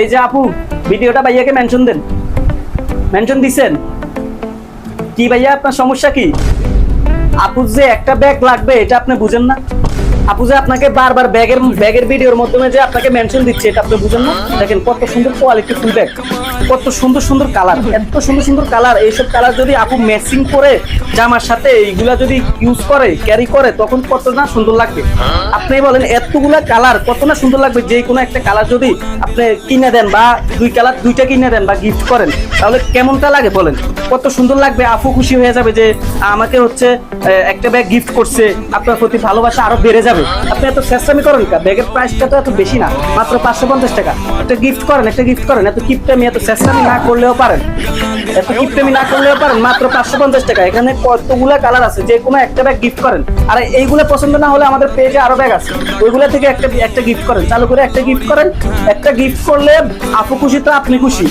এই যে আপু, ভিডিওটা ভাইয়াকে মেনশন দেন। মেনশন দিছেন। কি ভাইয়া, আপনার সমস্যা কি? আপুর যে একটা ব্যাগ লাগবে, এটা আপনি বুঝেন না। আপু যে আপনাকে বারবার ব্যাগের ব্যাগের ভিডিওর মাধ্যমে যে আপনাকে মেনশন দিচ্ছে, এটা আপনি বুঝেন না? দেখেন, কত সুন্দর কোয়ালিটি ফুল ব্যাগ কত সুন্দর সুন্দর কালার এত সুন্দর সুন্দর কালার এইসব কালার যদি আপু ম্যাচিং করে, জামার সাথে এইগুলা যদি ইউজ করে ক্যারি করে, তখন কত না সুন্দর লাগবে। আপনি বলেন, এতগুলা কালার কত না সুন্দর লাগবে? যে কোনো একটা কালার যদি আপনি কিনে দেন বা দুই কালার দুইটা কিনে দেন বা গিফট করেন, তাহলে কেমনটা লাগে বলেন? কত সুন্দর লাগবে? আপু খুশি হয়ে যাবে যে আমাকে হচ্ছে একটা ব্যাগ গিফট করছে। আপনার প্রতি ভালোবাসা আরও বেড়ে যাবে। আপনি এত চেষ্টামি করেন কা ব্যাগের প্রাইসটা তো এত বেশি না, মাত্র পাঁচশো পঞ্চাশ টাকা। একটা গিফট করেন, একটা গিফট করেন, এত কিপটামি, এত চেষ্টামি না করলেও পারেন। এত কিপটামি না করলেও পারেন, মাত্র পাঁচশো পঞ্চাশ টাকা। এখানে কতগুলা কালার আছে, যে কোনো একটা ব্যাগ গিফট করেন। আর এইগুলো পছন্দ না হলে আমাদের পেজে আরও ব্যাগ আছে। ওইগুলা থেকে একটা একটা গিফট করেন। চালু করে একটা গিফট করেন। একটা গিফট করলে আপু খুশি তো আপনি খুশি।